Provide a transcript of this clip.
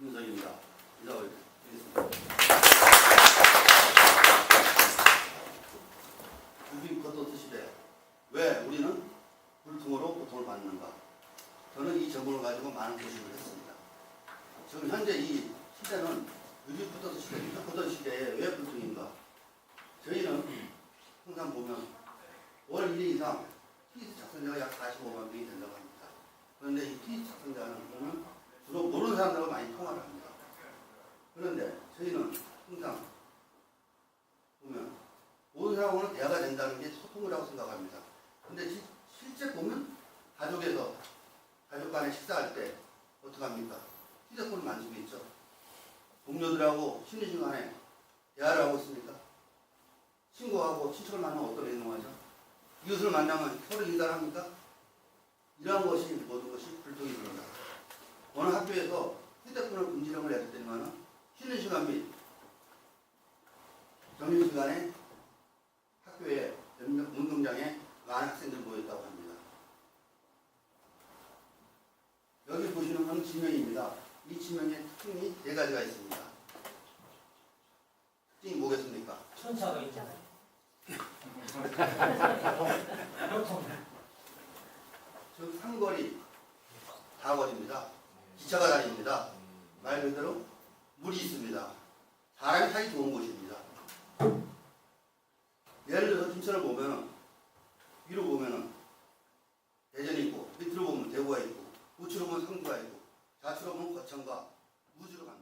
윤석입니다. 인사 올리겠습니다. 유비 겉도 시대 왜 우리는 불통으로 고통을 받는가? 저는 이 점을 가지고 많은 고심을 했습니다. 지금 현재 이 시대는 겉도 시대입니다. 겉도 시대에 왜 불통인가? 저희는 항상 보면 월 1회 이상 트위트 작성자가 약 45만 명이 된다고 합니다. 그런데 이 트위트 작성자는 보면 주로 모르는 사람들과 많이 통화를 합니다. 그런데 저희는 항상 보면 모든 사람하고는 대화가 된다는 게 소통이라고 생각합니다. 근데 시- 실제 보면 가족에서 가족 간에 식사할 때 어떡합니까? 휴대폰을 만지고 있죠. 동료들하고 쉬는 시간에 대화를 하고 있습니까? 친구하고 친척을 만나면 어떤 행동하죠? 이웃을 만나면 서로 인사합니까? 이러한 것이 모든 것이 그런다. 어느 학교에서 휴대폰을 금지령을 때는 쉬는 시간 및 점심시간에 학교에 운동- 운동장에 많은 학생들이 모였다고 합니다. 지명입니다. 이 지명의 특징이 네 가지가 있습니다. 특징이 뭐겠습니까? 천차가 있잖아요. 즉 상거리, 다거리입니다. 기차가 다닙니다. 말 그대로 물이 있습니다. 사람이 살기 좋은 곳입니다. 예를 들어서 김천을 보면은 위로 보면은 대전이 있고 밑으로 보면 대구가 있고 우측으로 보면 성주가 있고 보면 거창과 우주로 갑니다.